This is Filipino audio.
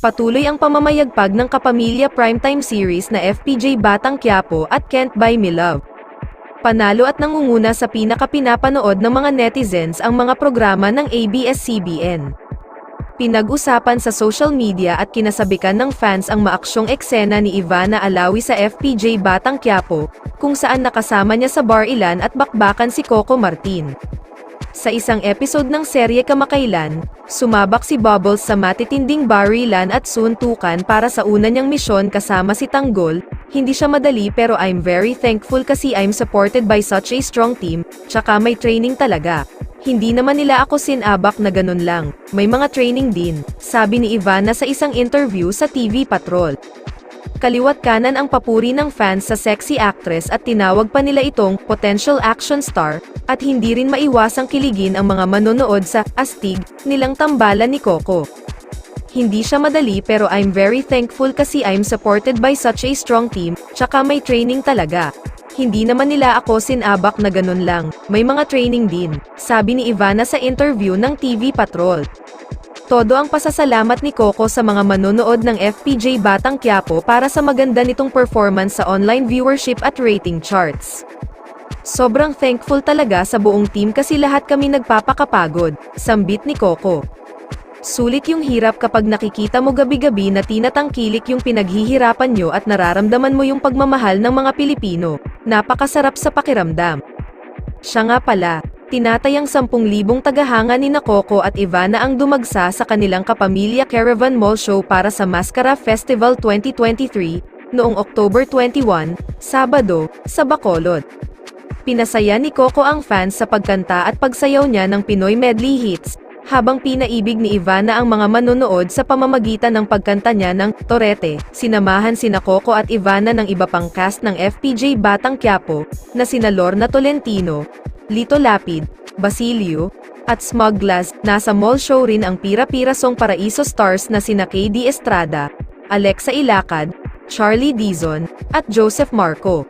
Patuloy ang pamamayagpag ng kapamilya primetime series na FPJ Batang Quiapo at Can't Buy Me Love. Panalo at nangunguna sa pinakapinapanood ng mga netizens ang mga programa ng ABS-CBN. Pinag-usapan sa social media at kinasabikan ng fans ang maaksyong eksena ni Ivana Alawi sa FPJ Batang Quiapo, kung saan nakasama niya sa bar ilan at bakbakan si Coco Martin. Sa isang episode ng serye kamakailan, sumabak si Bubbles sa matitinding barilan at suntukan para sa una niyang misyon kasama si Tanggol, hindi siya madali pero I'm very thankful kasi I'm supported by such a strong team, tsaka may training talaga. Hindi naman nila ako sinabak na ganun lang, may mga training din, sabi ni Ivana sa isang interview sa TV Patrol. Kaliwat kanan ang papuri ng fans sa sexy actress at tinawag pa nila itong potential action star, at hindi rin maiwasang kiligin ang mga manonood sa astig nilang tambalan ni Coco. Hindi siya madali pero I'm very thankful kasi I'm supported by such a strong team, tsaka may training talaga. Hindi naman nila ako sinabak na ganun lang, may mga training din, sabi ni Ivana sa interview ng TV Patrol. Todo ang pasasalamat ni Coco sa mga manonood ng FPJ Batang Quiapo para sa maganda nitong performance sa online viewership at rating charts. Sobrang thankful talaga sa buong team kasi lahat kami nagpapakapagod, sambit ni Coco. Sulit yung hirap kapag nakikita mo gabi-gabi na tinatangkilik yung pinaghihirapan nyo at nararamdaman mo yung pagmamahal ng mga Pilipino. Napakasarap sa pakiramdam. Siya nga pala, tinatayang 10,000 tagahanga ni Coco at Ivana ang dumagsa sa kanilang kapamilya Caravan Mall Show para sa Mascara Festival 2023, noong October 21, Sabado, sa Bacolod. Pinasaya ni Coco ang fans sa pagkanta at pagsayaw niya ng Pinoy medley hits, habang pinaibig ni Ivana ang mga manonood sa pamamagitan ng pagkanta niya ng Torete, sinamahan sina Coco at Ivana ng iba pang cast ng FPJ Batang Quiapo, na sina Lorna Tolentino, Lito Lapid, Basilio, at Smuglass, nasa mall show rin ang Pira-Pira Song Paraiso stars na sina KD Estrada, Alexa Ilacad, Charlie Dizon, at Joseph Marco.